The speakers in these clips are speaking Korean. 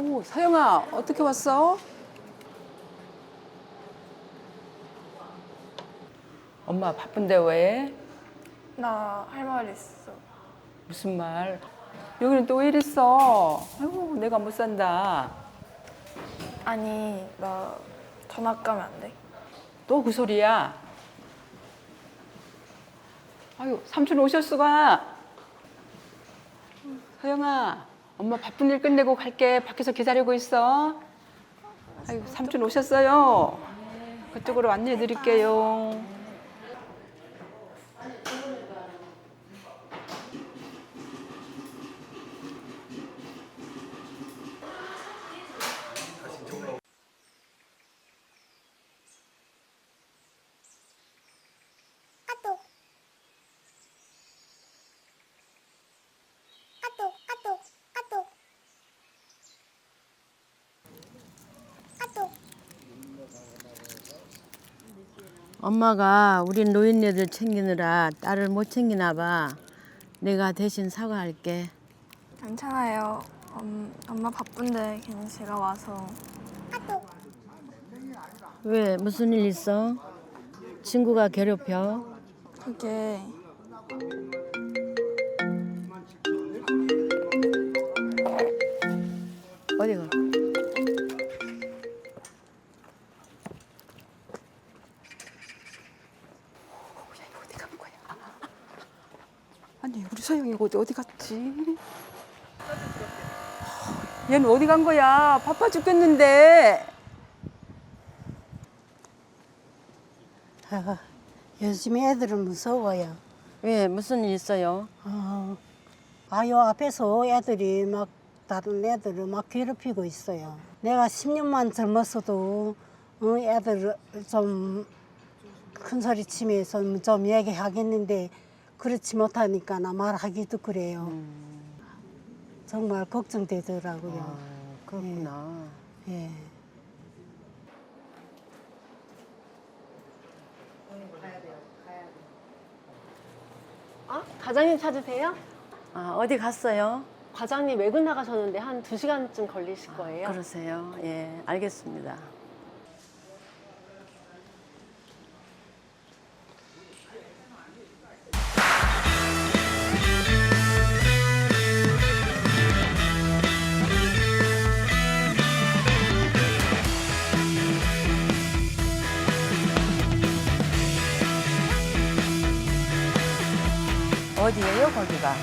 오, 서영아, 어떻게 왔어? 엄마 바쁜데 왜? 나 할 말 있어. 무슨 말? 여기는 또 왜 이랬어? 아이고, 내가 못 산다. 아니, 나 전학 가면 안 돼? 또 그 소리야? 아유, 삼촌 오셨수가. 서영아, 엄마 바쁜 일 끝내고 갈게. 밖에서 기다리고 있어. 아유, 삼촌 오셨어요. 그쪽으로 안내해 드릴게요. 엄마가 우리 노인네들 챙기느라 딸을 못 챙기나 봐. 내가 대신 사과할게. 괜찮아요. 엄, 엄마 바쁜데 괜히 제가 와서. 왜 무슨 일 있어? 친구가 괴롭혀? 그게 어디 가? 우리 서영이 어디 어디 갔지? 얘는 어디 간 거야? 바빠 죽겠는데. 아, 요즘 애들은 무서워요. 왜 무슨 일 있어요? 어, 아요 앞에서 애들이 막 다른 애들을 막 괴롭히고 있어요. 내가 10년만 젊었어도 어, 애들 좀큰 소리 치면서 좀 얘기하겠는데 그렇지 못하니까 나 말하기도 그래요. 정말 걱정되더라고요. 아, 그렇구나. 예. 아, 과장님 찾으세요? 아, 어디 갔어요? 과장님 외근 나가셨는데 한 두시간쯤 걸리실 거예요. 그러세요. 예, 알겠습니다. 어디예요, 거기가?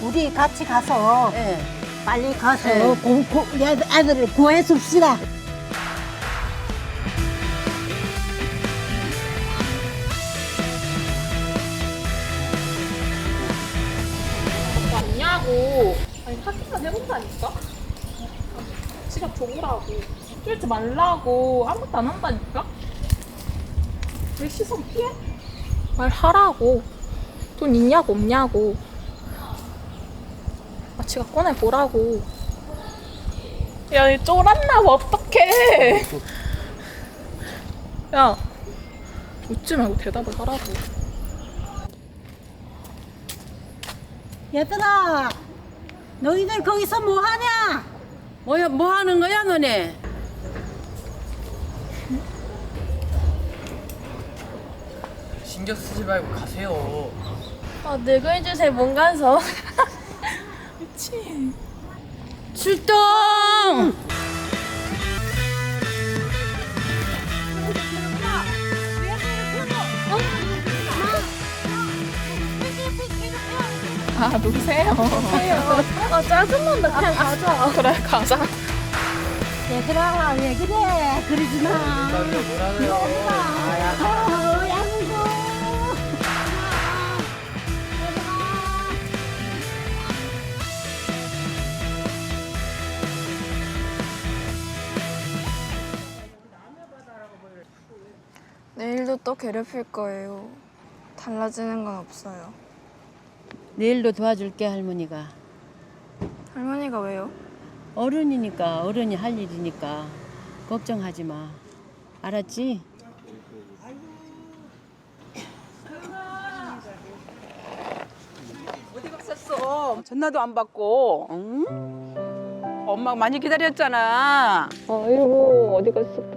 우리 같이 가서 예. 빨리 가서 네. 고, 고, 애들, 애들을 구해 줍시다. 맞냐고. 아니 확인만 해본다니까. 지갑 줘보라고. 쫄지 말라고. 아무것도 안 한다니까. 왜 시선 피해? 말하라고. 돈 있냐고 없냐고. 아 지갑 꺼내 보라고. 야, 이 쫄았나 봐. 어떡해. 야, 웃지 말고 대답을 하라고. 얘들아, 너희들 거기서 뭐 하냐? 뭐야, 뭐 하는 거야, 너네? 신경 쓰지 말고 가세요. 아, 늙은 주제 뭔가서. 미치. 출동! 아, 누구세요? 아, 짜증난다. 그냥 가자. 그래, 가자. 얘들아, 왜 그래? 그러지 마. 뭐라는 어, 내일도 또 괴롭힐 거예요. 달라지는 건 없어요. 내일도 도와줄게, 할머니가. 할머니가 왜요? 어른이니까, 어른이 할 일이니까. 걱정하지 마. 알았지? 어디 갔었어? 전화도 안 받고. 응? 엄마가 많이 기다렸잖아. 아이고 어디 갔었고요.